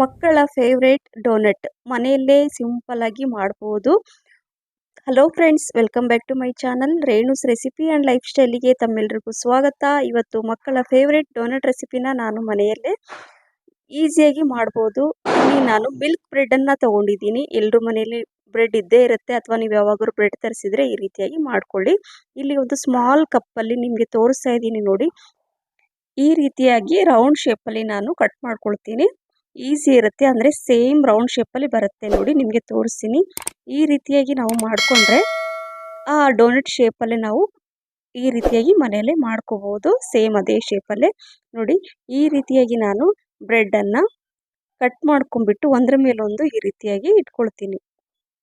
ಮಕ್ಕಳ favourite doughnut ಮನೆಯಲ್ಲೇ simple ಆಗಿ ಮಾಡ್ಬೋದು. Hello friends welcome back to my channel Renu's recipe and life ಸ್ಟೈಲಿಗೆ ತಮ್ಮೆಲ್ಲರಿಗೂ ಸ್ವಾಗತ. ಇವತ್ತು ಮಕ್ಕಳ ಫೇವ್ರೇಟ್ ಡೋನಟ್ ರೆಸಿಪಿನ ನಾನು ಮನೆಯಲ್ಲೇ ಈಸಿಯಾಗಿ ಮಾಡ್ಬೋದು. ಇಲ್ಲಿ ನಾನು ಮಿಲ್ಕ್ ಬ್ರೆಡನ್ನು ತೊಗೊಂಡಿದ್ದೀನಿ. ಎಲ್ಲರೂ ಮನೆಯಲ್ಲಿ ಬ್ರೆಡ್ ಇದ್ದೇ ಇರುತ್ತೆ. ಅಥವಾ ನೀವು ಯಾವಾಗಲೂ ಬ್ರೆಡ್ ತರಿಸಿದರೆ ಈ ರೀತಿಯಾಗಿ ಮಾಡ್ಕೊಳ್ಳಿ. ಇಲ್ಲಿ ಒಂದು ಸ್ಮಾಲ್ ಕಪ್ಪಲ್ಲಿ ನಿಮಗೆ ತೋರಿಸ್ತಾ ಇದ್ದೀನಿ ನೋಡಿ. ಈ ರೀತಿಯಾಗಿ ರೌಂಡ್ ಶೇಪಲ್ಲಿ ನಾನು ಕಟ್ ಮಾಡ್ಕೊಳ್ತೀನಿ. ಈಸಿ ಇರುತ್ತೆ. ಅಂದರೆ ಸೇಮ್ ರೌಂಡ್ ಶೇಪಲ್ಲಿ ಬರುತ್ತೆ ನೋಡಿ, ನಿಮಗೆ ತೋರಿಸ್ತೀನಿ. ಈ ರೀತಿಯಾಗಿ ನಾವು ಮಾಡಿಕೊಂಡ್ರೆ, ಆ ಡೋನಟ್ ಶೇಪಲ್ಲೇ ನಾವು ಈ ರೀತಿಯಾಗಿ ಮನೆಯಲ್ಲೇ ಮಾಡ್ಕೋಬೋದು. ಸೇಮ್ ಅದೇ ಶೇಪಲ್ಲೇ. ನೋಡಿ, ಈ ರೀತಿಯಾಗಿ ನಾನು ಬ್ರೆಡ್ಡನ್ನು ಕಟ್ ಮಾಡ್ಕೊಂಬಿಟ್ಟು ಒಂದರ ಮೇಲೊಂದು ಈ ರೀತಿಯಾಗಿ ಇಟ್ಕೊಳ್ತೀನಿ.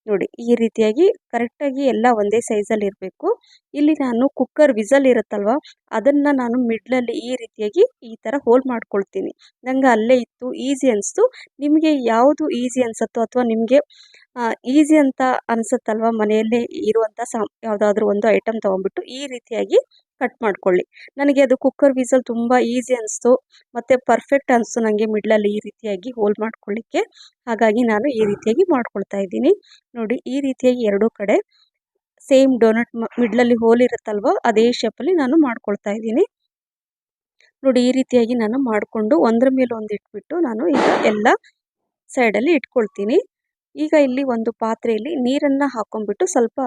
ನೋಡಿ, ಈ ರೀತಿಯಾಗಿ ಕರೆಕ್ಟಾಗಿ ಎಲ್ಲ ಒಂದೇ ಸೈಜಲ್ಲಿ ಇರಬೇಕು. ಇಲ್ಲಿ ನಾನು ಕುಕ್ಕರ್ ವಿಸಲ್ ಇರುತ್ತಲ್ವ, ಅದನ್ನು ನಾನು ಮಿಡ್ಲಲ್ಲಿ ಈ ರೀತಿಯಾಗಿ ಈ ಥರ ಹೋಲ್ ಮಾಡ್ಕೊಳ್ತೀನಿ. ನಂಗೆ ಅಲ್ಲೇ ಇತ್ತು ಈಸಿ ಅನಿಸ್ತು. ನಿಮಗೆ ಯಾವುದು ಈಸಿ ಅನಿಸುತ್ತೋ ಅಥವಾ ನಿಮಗೆ ಈಸಿ ಅಂತ ಅನಿಸುತ್ತಲ್ವ ಮನೆಯಲ್ಲೇ ಇರುವಂಥ ಸಾ ಯಾವುದಾದ್ರೂ ಒಂದು ಐಟಮ್ ತೊಗೊಂಬಿಟ್ಟು ಈ ರೀತಿಯಾಗಿ ಕಟ್ ಮಾಡ್ಕೊಳ್ಳಿ. ನನಗೆ ಅದು ಕುಕ್ಕರ್ ವೀಸಲ್ ತುಂಬ ಈಸಿ ಅನಿಸ್ತು. ಮತ್ತು ಪರ್ಫೆಕ್ಟ್ ಅನಿಸ್ತು ನನಗೆ ಮಿಡ್ಲಲ್ಲಿ ಈ ರೀತಿಯಾಗಿ ಹೋಲ್ ಮಾಡ್ಕೊಳ್ಳಿಕ್ಕೆ. ಹಾಗಾಗಿ ನಾನು ಈ ರೀತಿಯಾಗಿ ಮಾಡ್ಕೊಳ್ತಾ ಇದ್ದೀನಿ. ನೋಡಿ, ಈ ರೀತಿಯಾಗಿ ಎರಡೂ ಕಡೆ ಸೇಮ್ ಡೋನಟ್ ಮಿಡ್ಲಲ್ಲಿ ಹೋಲ್ ಇರುತ್ತಲ್ವ, ಅದೇ ಶೇಪಲ್ಲಿ ನಾನು ಮಾಡ್ಕೊಳ್ತಾ ಇದ್ದೀನಿ. ನೋಡಿ, ಈ ರೀತಿಯಾಗಿ ನಾನು ಮಾಡಿಕೊಂಡು ಒಂದರ ಮೇಲೆ ಒಂದು ಇಟ್ಬಿಟ್ಟು ನಾನು ಈಗ ಎಲ್ಲ ಸೈಡಲ್ಲಿ ಇಟ್ಕೊಳ್ತೀನಿ. ಈಗ ಇಲ್ಲಿ ಒಂದು ಪಾತ್ರೆಯಲ್ಲಿ ನೀರನ್ನು ಹಾಕೊಂಡ್ಬಿಟ್ಟು ಸ್ವಲ್ಪ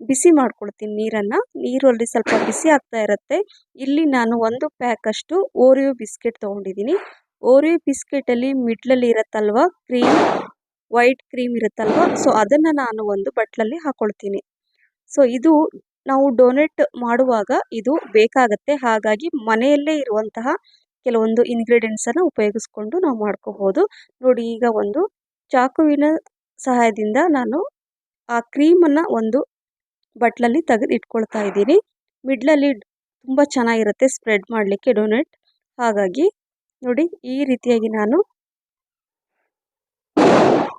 ಬಿಸಿ ಮಾಡ್ಕೊಳ್ತೀನಿ ನೀರನ್ನು. ನೀರಲ್ಲಿ ಸ್ವಲ್ಪ ಬಿಸಿ ಆಗ್ತಾ ಇರುತ್ತೆ. ಇಲ್ಲಿ ನಾನು ಒಂದು ಪ್ಯಾಕಷ್ಟು ಓರಿಯೋ ಬಿಸ್ಕೆಟ್ ತೊಗೊಂಡಿದ್ದೀನಿ ಓರಿಯೋ ಬಿಸ್ಕೆಟಲ್ಲಿ ಮಿಡ್ಲಲ್ಲಿ ಇರುತ್ತಲ್ವ? ಕ್ರೀಮ್ ವೈಟ್ ಕ್ರೀಮ್ ಇರುತ್ತಲ್ವ? ಸೊ ಅದನ್ನು ನಾನು ಒಂದು ಬಟ್ಲಲ್ಲಿ ಹಾಕೊಳ್ತೀನಿ. ಸೊ ಇದು ನಾವು ಡೊನೇಟ್ ಮಾಡುವಾಗ ಇದು ಬೇಕಾಗತ್ತೆ. ಹಾಗಾಗಿ ಮನೆಯಲ್ಲೇ ಇರುವಂತಹ ಕೆಲವೊಂದು ಇಂಗ್ರೀಡಿಯೆಂಟ್ಸನ್ನು ಉಪಯೋಗಿಸ್ಕೊಂಡು ನಾವು ಮಾಡ್ಕೋಬೋದು. ನೋಡಿ, ಈಗ ಒಂದು ಚಾಕುವಿನ ಸಹಾಯದಿಂದ ನಾನು ಆ ಕ್ರೀಮನ್ನು ಒಂದು ಬಟ್ಲಲ್ಲಿ ತೆಗೆದು ಇಟ್ಕೊಳ್ತಾ ಇದ್ದೀನಿ. ಮಿಡ್ಲಲ್ಲಿ ತುಂಬ ಚೆನ್ನಾಗಿರುತ್ತೆ ಸ್ಪ್ರೆಡ್ ಮಾಡಲಿಕ್ಕೆ ಡೊನೆಟ್. ಹಾಗಾಗಿ ನೋಡಿ ಈ ರೀತಿಯಾಗಿ ನಾನು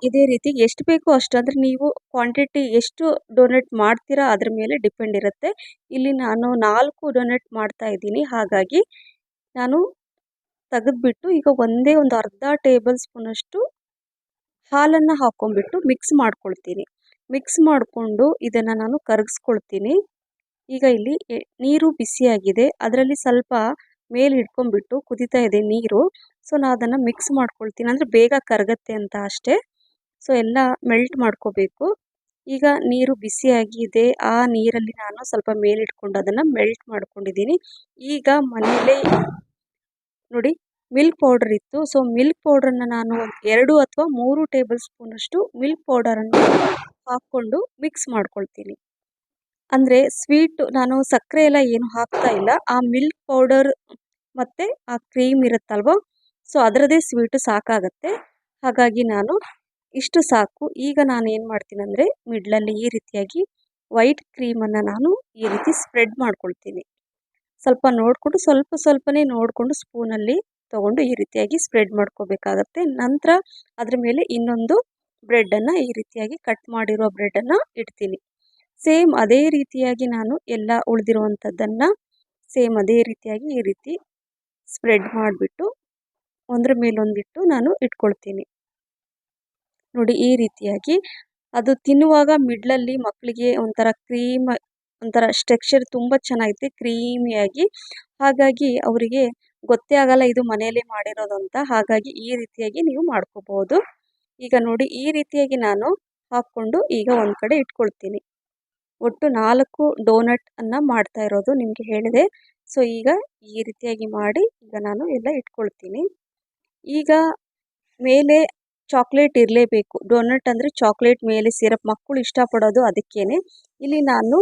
ಇದೇ ರೀತಿ ಎಷ್ಟು ಬೇಕೋ ಅಷ್ಟು, ಅಂದರೆ ನೀವು ಕ್ವಾಂಟಿಟಿ ಎಷ್ಟು ಡೊನೇಟ್ ಮಾಡ್ತೀರಾ ಅದ್ರ ಮೇಲೆ ಡಿಪೆಂಡ್ ಇರುತ್ತೆ. ಇಲ್ಲಿ ನಾನು ನಾಲ್ಕು ಡೊನೇಟ್ ಮಾಡ್ತಾ ಇದ್ದೀನಿ. ಹಾಗಾಗಿ ನಾನು ತೆಗೆದುಬಿಟ್ಟು ಈಗ ಒಂದೇ ಒಂದು ಅರ್ಧ ಟೇಬಲ್ ಸ್ಪೂನಷ್ಟು ಹಾಲನ್ನು ಹಾಕ್ಕೊಂಬಿಟ್ಟು ಮಿಕ್ಸ್ ಮಾಡ್ಕೊಳ್ತೀನಿ. ಮಿಕ್ಸ್ ಮಾಡಿಕೊಂಡು ಇದನ್ನು ನಾನು ಕರಗಿಸ್ಕೊಳ್ತೀನಿ. ಈಗ ಇಲ್ಲಿ ನೀರು ಬಿಸಿಯಾಗಿದೆ. ಅದರಲ್ಲಿ ಸ್ವಲ್ಪ ಮೇಲೆ ಹಿಡ್ಕೊಂಡ್ಬಿಟ್ಟು ಕುದೀತಾ ಇದೆ ನೀರು. ಸೊ ನಾನು ಅದನ್ನು ಮಿಕ್ಸ್ ಮಾಡ್ಕೊಳ್ತೀನಿ. ಅಂದರೆ ಬೇಗ ಕರಗತ್ತೆ ಅಂತ ಅಷ್ಟೇ. ಸೊ, ಎಲ್ಲ ಮೆಲ್ಟ್ ಮಾಡ್ಕೋಬೇಕು. ಈಗ ನೀರು ಬಿಸಿಯಾಗಿದೆ. ಆ ನೀರಲ್ಲಿ ನಾನು ಸ್ವಲ್ಪ ಮೇಲಿಟ್ಕೊಂಡು ಅದನ್ನು ಮೆಲ್ಟ್ ಮಾಡ್ಕೊಂಡಿದ್ದೀನಿ. ಈಗ ಮನೆಯಲ್ಲೇ ನೋಡಿ ಮಿಲ್ಕ್ ಪೌಡರ್ ಇತ್ತು. ಸೊ, ಮಿಲ್ಕ್ ಪೌಡ್ರನ್ನು ನಾನು ಎರಡು ಅಥವಾ ಮೂರು ಟೇಬಲ್ ಸ್ಪೂನಷ್ಟು ಮಿಲ್ಕ್ ಪೌಡರನ್ನು ಹಾಕ್ಕೊಂಡು ಮಿಕ್ಸ್ ಮಾಡ್ಕೊಳ್ತೀನಿ. ಅಂದರೆ ಸ್ವೀಟ್ ನಾನು ಸಕ್ಕರೆ ಎಲ್ಲ ಏನು ಹಾಕ್ತಾ ಇಲ್ಲ. ಆ ಮಿಲ್ಕ್ ಪೌಡರ್ ಮತ್ತು ಆ ಕ್ರೀಮ್ ಇರುತ್ತಲ್ವ, ಸೊ ಅದರದೇ ಸ್ವೀಟು ಸಾಕಾಗತ್ತೆ. ಹಾಗಾಗಿ ನಾನು ಇಷ್ಟು ಸಾಕು. ಈಗ ನಾನು ಏನು ಮಾಡ್ತೀನಿ ಅಂದರೆ ಮಿಡ್ಲಲ್ಲಿ ಈ ರೀತಿಯಾಗಿ ವೈಟ್ ಕ್ರೀಮನ್ನು ನಾನು ಈ ರೀತಿ ಸ್ಪ್ರೆಡ್ ಮಾಡ್ಕೊಳ್ತೀನಿ. ಸ್ವಲ್ಪ ನೋಡಿಕೊಂಡು, ಸ್ವಲ್ಪ ಸ್ವಲ್ಪನೇ ನೋಡಿಕೊಂಡು ಸ್ಪೂನಲ್ಲಿ ತೊಗೊಂಡು ಈ ರೀತಿಯಾಗಿ ಸ್ಪ್ರೆಡ್ ಮಾಡ್ಕೋಬೇಕಾಗತ್ತೆ. ನಂತರ ಅದ್ರ ಮೇಲೆ ಇನ್ನೊಂದು ಬ್ರೆಡ್ಡನ್ನು ಈ ರೀತಿಯಾಗಿ ಕಟ್ ಮಾಡಿರೋ ಬ್ರೆಡ್ಡನ್ನು ಇಡ್ತೀನಿ. ಸೇಮ್ ಅದೇ ರೀತಿಯಾಗಿ ನಾನು ಎಲ್ಲ ಉಳಿದಿರುವಂಥದ್ದನ್ನು ಸೇಮ್ ಅದೇ ರೀತಿಯಾಗಿ ಈ ರೀತಿ ಸ್ಪ್ರೆಡ್ ಮಾಡಿಬಿಟ್ಟು ಒಂದ್ರ ಮೇಲೊಂದಿಟ್ಟು ನಾನು ಇಟ್ಕೊಳ್ತೀನಿ. ನೋಡಿ ಈ ರೀತಿಯಾಗಿ ಅದು ತಿನ್ನುವಾಗ ಮಿಡ್ಲಲ್ಲಿ ಮಕ್ಕಳಿಗೆ ಒಂಥರ ಕ್ರೀಮ್, ಒಂಥರ ಸ್ಟ್ರಕ್ಚರ್ ತುಂಬ ಚೆನ್ನಾಗಿದೆ ಕ್ರೀಮಿಯಾಗಿ ಹಾಗಾಗಿ ಅವರಿಗೆ ಗೊತ್ತೇ ಆಗಲ್ಲ ಇದು ಮನೆಯಲ್ಲೇ ಮಾಡಿರೋದು ಅಂತ. ಹಾಗಾಗಿ ಈ ರೀತಿಯಾಗಿ ನೀವು ಮಾಡ್ಕೋಬೋದು ಈಗ ನೋಡಿ, ಈ ರೀತಿಯಾಗಿ ನಾನು ಹಾಕ್ಕೊಂಡು ಈಗ ಒಂದು ಕಡೆ ಇಟ್ಕೊಳ್ತೀನಿ. ಒಟ್ಟು ನಾಲ್ಕು ಡೋನಟ್ ಡೋನಟನ್ನು ಮಾಡ್ತಾ ಇರೋದು ನಿಮಗೆ ಹೇಳಿದೆ. ಸೊ, ಈಗ ಈ ರೀತಿಯಾಗಿ ಮಾಡಿ ಈಗ ನಾನು ಎಲ್ಲ ಇಟ್ಕೊಳ್ತೀನಿ. ಈಗ ಮೇಲೆ ಚಾಕ್ಲೇಟ್ ಇರಲೇಬೇಕು. ಡೋನಟ್ ಅಂದರೆ ಚಾಕ್ಲೇಟ್ ಮೇಲೆ ಸಿರಪ್. ಮಕ್ಕಳು ಇಷ್ಟಪಡೋದು ಅದಕ್ಕೇನೆ. ಇಲ್ಲಿ ನಾನು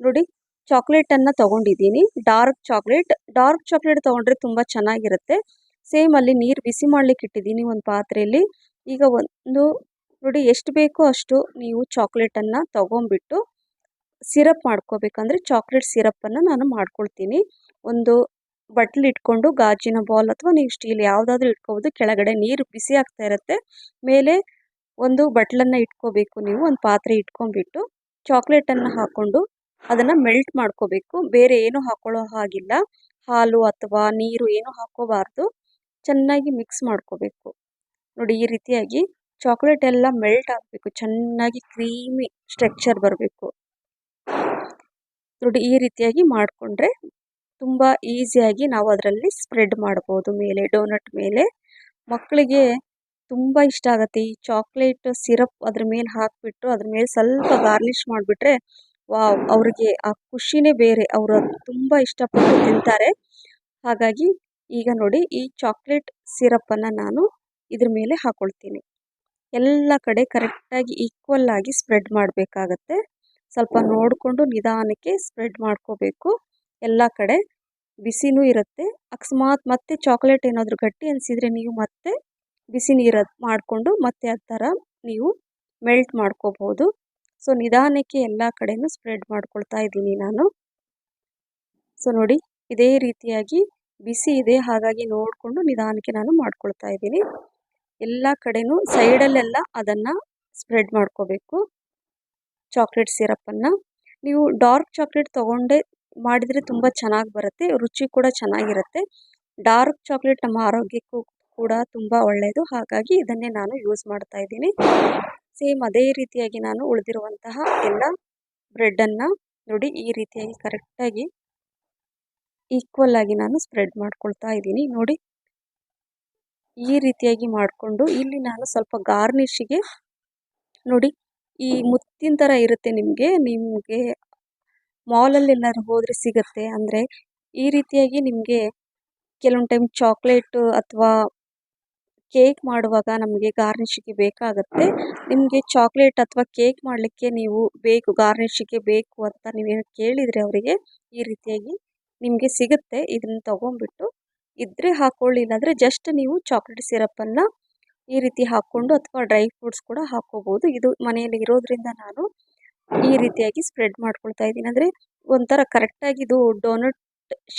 ನೋಡಿ ಚಾಕ್ಲೇಟನ್ನು ತಗೊಂಡಿದ್ದೀನಿ. ಡಾರ್ಕ್ ಚಾಕ್ಲೇಟ್ ಡಾರ್ಕ್ ಚಾಕ್ಲೇಟ್ ತೊಗೊಂಡ್ರೆ ತುಂಬ ಚೆನ್ನಾಗಿರುತ್ತೆ. ಸೇಮ್ ಅಲ್ಲಿ ನೀರು ಬಿಸಿ ಮಾಡ್ಲಿಕ್ಕೆ ಇಟ್ಟಿದ್ದೀನಿ ಒಂದು ಪಾತ್ರೆಯಲ್ಲಿ. ಈಗ ಒಂದು ನೋಡಿ ಎಷ್ಟು ಬೇಕೋ ಅಷ್ಟು ನೀವು ಚಾಕ್ಲೇಟನ್ನು ತೊಗೊಂಬಿಟ್ಟು ಸಿರಪ್ ಮಾಡ್ಕೋಬೇಕಂದ್ರೆ ಚಾಕ್ಲೇಟ್ ಸಿರಪ್ಪನ್ನು ನಾನು ಮಾಡ್ಕೊಳ್ತೀನಿ. ಒಂದು ಬಟ್ಲು ಇಟ್ಕೊಂಡು ಗಾಜಿನ ಬಾಲ್ ಅಥವಾ ನೀವು ಸ್ಟೀಲ್ ಯಾವುದಾದ್ರೂ ಇಟ್ಕೋಬೋದು. ಕೆಳಗಡೆ ನೀರು ಬಿಸಿ ಆಗ್ತಾ ಇರುತ್ತೆ. ಮೇಲೆ ಒಂದು ಬಟ್ಲನ್ನು ಇಟ್ಕೋಬೇಕು ನೀವು. ಒಂದು ಪಾತ್ರೆ ಇಟ್ಕೊಂಡ್ಬಿಟ್ಟು ಚಾಕ್ಲೇಟನ್ನು ಹಾಕ್ಕೊಂಡು ಅದನ್ನು ಮೆಲ್ಟ್ ಮಾಡ್ಕೋಬೇಕು. ಬೇರೆ ಏನು ಹಾಕೊಳ್ಳೋ ಹಾಗಿಲ್ಲ. ಹಾಲು ಅಥವಾ ನೀರು ಏನು ಹಾಕ್ಕೋಬಾರ್ದು. ಚೆನ್ನಾಗಿ ಮಿಕ್ಸ್ ಮಾಡ್ಕೋಬೇಕು. ನೋಡಿ ಈ ರೀತಿಯಾಗಿ ಚಾಕ್ಲೇಟ್ ಎಲ್ಲ ಮೆಲ್ಟ್ ಆಗಬೇಕು. ಚೆನ್ನಾಗಿ ಕ್ರೀಮಿ ಸ್ಟ್ರಕ್ಚರ್ ಬರಬೇಕು. ನೋಡಿ ಈ ರೀತಿಯಾಗಿ ಮಾಡಿಕೊಂಡ್ರೆ ತುಂಬ ಈಸಿಯಾಗಿ ನಾವು ಅದರಲ್ಲಿ ಸ್ಪ್ರೆಡ್ ಮಾಡ್ಬೋದು ಮೇಲೆ ಡೋನಟ್ ಮೇಲೆ. ಮಕ್ಕಳಿಗೆ ತುಂಬ ಇಷ್ಟ ಆಗುತ್ತೆ. ಈ ಚಾಕ್ಲೇಟ್ ಸಿರಪ್ ಅದ್ರ ಮೇಲೆ ಹಾಕಿಬಿಟ್ಟು ಅದ್ರ ಮೇಲೆ ಸ್ವಲ್ಪ ಗಾರ್ನಿಷ್ ಮಾಡಿಬಿಟ್ರೆ ವಾವ್, ಅವ್ರಿಗೆ ಆ ಖುಷಿನೇ ಬೇರೆ. ಅವರು ತುಂಬ ಇಷ್ಟಪಟ್ಟು ತಿಂತಾರೆ. ಹಾಗಾಗಿ ಈಗ ನೋಡಿ ಈ ಚಾಕ್ಲೇಟ್ ಸಿರಪ್ಪನ್ನು ನಾನು ಇದ್ರ ಮೇಲೆ ಹಾಕ್ಕೊಳ್ತೀನಿ ಎಲ್ಲ ಕಡೆ ಕರೆಕ್ಟಾಗಿ ಈಕ್ವಲ್ ಆಗಿ ಸ್ಪ್ರೆಡ್ ಮಾಡಬೇಕಾಗತ್ತೆ. ಸ್ವಲ್ಪ ನೋಡಿಕೊಂಡು ನಿಧಾನಕ್ಕೆ ಸ್ಪ್ರೆಡ್ ಮಾಡ್ಕೋಬೇಕು. ಎಲ್ಲ ಕಡೆ ಬಿಸಿನೂ ಇರುತ್ತೆ. ಅಕಸ್ಮಾತ್ ಮತ್ತೆ ಚಾಕ್ಲೇಟ್ ಏನಾದರೂ ಗಟ್ಟಿ ಅನಿಸಿದರೆ ನೀವು ಮತ್ತೆ ಬಿಸಿ ನೀರು ಮಾಡಿಕೊಂಡು ಮತ್ತೆ ಆ ಥರ ನೀವು ಮೆಲ್ಟ್ ಮಾಡ್ಕೋಬೋದು ಸೊ ನಿಧಾನಕ್ಕೆ ಎಲ್ಲ ಕಡೆಯೂ ಸ್ಪ್ರೆಡ್ ಮಾಡ್ಕೊಳ್ತಾ ಇದ್ದೀನಿ ನಾನು. ಸೊ ನೋಡಿ, ಇದೇ ರೀತಿಯಾಗಿ ಬಿಸಿ ಇದೆ, ಹಾಗಾಗಿ ನೋಡಿಕೊಂಡು ನಿಧಾನಕ್ಕೆ ನಾನು ಮಾಡ್ಕೊಳ್ತಾ ಇದ್ದೀನಿ. ಎಲ್ಲ ಕಡೆಯೂ ಸೈಡಲ್ಲೆಲ್ಲ ಅದನ್ನು ಸ್ಪ್ರೆಡ್ ಮಾಡ್ಕೋಬೇಕು. ಚಾಕ್ಲೇಟ್ ಸಿರಪ್ಪನ್ನು ನೀವು ಡಾರ್ಕ್ ಚಾಕ್ಲೇಟ್ ತೊಗೊಂಡೆ ಮಾಡಿದರೆ ತುಂಬ ಚೆನ್ನಾಗಿ ಬರುತ್ತೆ, ರುಚಿ ಕೂಡ ಚೆನ್ನಾಗಿರುತ್ತೆ. ಡಾರ್ಕ್ ಚಾಕ್ಲೇಟ್ ನಮ್ಮ ಆರೋಗ್ಯಕ್ಕೂ ಕೂಡ ತುಂಬ ಒಳ್ಳೆಯದು ಹಾಗಾಗಿ ಇದನ್ನೇ ನಾನು ಯೂಸ್ ಮಾಡ್ತಾ ಇದ್ದೀನಿ. ಸೇಮ್ ಅದೇ ರೀತಿಯಾಗಿ ನಾನು ಉಳಿದಿರುವಂತಹ ಎಲ್ಲ ಬ್ರೆಡ್ಡನ್ನು ನೋಡಿ ಈ ರೀತಿಯಾಗಿ ಕರೆಕ್ಟಾಗಿ ಈಕ್ವಲ್ ಆಗಿ ನಾನು ಸ್ಪ್ರೆಡ್ ಮಾಡ್ಕೊಳ್ತಾ ಇದ್ದೀನಿ. ನೋಡಿ, ಈ ರೀತಿಯಾಗಿ ಮಾಡಿಕೊಂಡು ಇಲ್ಲಿ ನಾನು ಸ್ವಲ್ಪ ಗಾರ್ನಿಷಿಗೆ ನೋಡಿ ಈ ಮುತ್ತಿನ ಥರ ಇರುತ್ತೆ ನಿಮಗೆ. ನಿಮಗೆ ಮಾಲಲ್ಲಿ ಏನಾದ್ರು ಹೋದರೆ ಸಿಗುತ್ತೆ. ಅಂದರೆ ಈ ರೀತಿಯಾಗಿ ನಿಮಗೆ ಕೆಲವೊಂದು ಟೈಮ್ ಚಾಕ್ಲೇಟು ಅಥವಾ ಕೇಕ್ ಮಾಡುವಾಗ ನಮಗೆ ಗಾರ್ನಿಷಿಗೆ ಬೇಕಾಗುತ್ತೆ. ನಿಮಗೆ ಚಾಕ್ಲೇಟ್ ಅಥವಾ ಕೇಕ್ ಮಾಡಲಿಕ್ಕೆ ನೀವು ಬೇಕು, ಗಾರ್ನಿಷಿಗೆ ಬೇಕು ಅಂತ ನೀವೇನು ಕೇಳಿದರೆ ಅವರಿಗೆ ಈ ರೀತಿಯಾಗಿ ನಿಮಗೆ ಸಿಗುತ್ತೆ. ಇದನ್ನು ತೊಗೊಂಡ್ಬಿಟ್ಟು ಇದ್ದರೆ ಹಾಕ್ಕೊಳ್ಳಿ ಇಲ್ಲಾಂದರೆ ಜಸ್ಟ್ ನೀವು ಚಾಕ್ಲೇಟ್ ಸಿರಪ್ಪನ್ನು ಈ ರೀತಿ ಹಾಕ್ಕೊಂಡು ಅಥವಾ ಡ್ರೈ ಫ್ರೂಟ್ಸ್ ಕೂಡ ಹಾಕ್ಕೋಬೋದು. ಇದು ಮನೆಯಲ್ಲಿ ಇರೋದ್ರಿಂದ ನಾನು ಈ ರೀತಿಯಾಗಿ ಸ್ಪ್ರೆಡ್ ಮಾಡ್ಕೊಳ್ತಾ ಇದ್ದೀನಿ. ಅಂದರೆ ಒಂಥರ ಕರೆಕ್ಟಾಗಿ ಇದು ಡೋನಟ್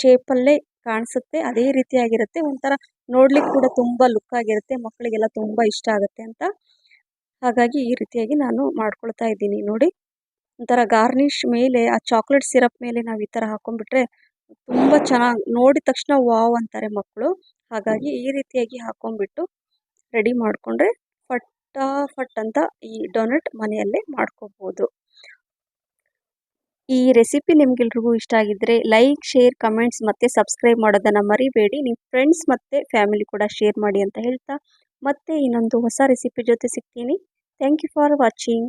ಶೇಪಲ್ಲೇ ಕಾಣಿಸುತ್ತೆ. ಅದೇ ರೀತಿಯಾಗಿರುತ್ತೆ. ಒಂಥರ ನೋಡ್ಲಿಕ್ಕೆ ಕೂಡ ತುಂಬ ಲುಕ್ ಆಗಿರುತ್ತೆ. ಮಕ್ಕಳಿಗೆಲ್ಲ ತುಂಬ ಇಷ್ಟ ಆಗುತ್ತೆ ಅಂತ. ಹಾಗಾಗಿ ಈ ರೀತಿಯಾಗಿ ನಾನು ಮಾಡ್ಕೊಳ್ತಾ ಇದ್ದೀನಿ. ನೋಡಿ, ಒಂಥರ ಗಾರ್ನಿಷ್ ಮೇಲೆ, ಆ ಚಾಕ್ಲೇಟ್ ಸಿರಪ್ ಮೇಲೆ ನಾವು ಈ ಥರ ಹಾಕೊಂಡ್ಬಿಟ್ರೆ ತುಂಬ ಚೆನ್ನಾಗಿ, ನೋಡಿದ ತಕ್ಷಣ ವಾವ್ ಅಂತಾರೆ ಮಕ್ಕಳು ಹಾಗಾಗಿ ಈ ರೀತಿಯಾಗಿ ಹಾಕೊಂಡ್ಬಿಟ್ಟು ರೆಡಿ ಮಾಡಿಕೊಂಡ್ರೆ ಫಟಾಫಟ್ ಅಂತ ಈ ಡೊನಟ್ ಮನೆಯಲ್ಲೇ ಮಾಡ್ಕೋಬೋದು. ಈ ರೆಸಿಪಿ ನಿಮ್ಗೆಲ್ರಿಗೂ ಇಷ್ಟ ಆಗಿದ್ದರೆ ಲೈಕ್ ಶೇರ್ ಕಮೆಂಟ್ಸ್ ಮತ್ತು ಸಬ್ಸ್ಕ್ರೈಬ್ ಮಾಡೋದನ್ನು ಮರಿಬೇಡಿ. ನಿಮ್ಮ ಫ್ರೆಂಡ್ಸ್ ಮತ್ತು ಫ್ಯಾಮಿಲಿ ಕೂಡ ಶೇರ್ ಮಾಡಿ ಅಂತ ಹೇಳ್ತಾ ಮತ್ತೆ ಇನ್ನೊಂದು ಹೊಸ ರೆಸಿಪಿ ಜೊತೆ ಸಿಗ್ತೀನಿ. Thank you for watching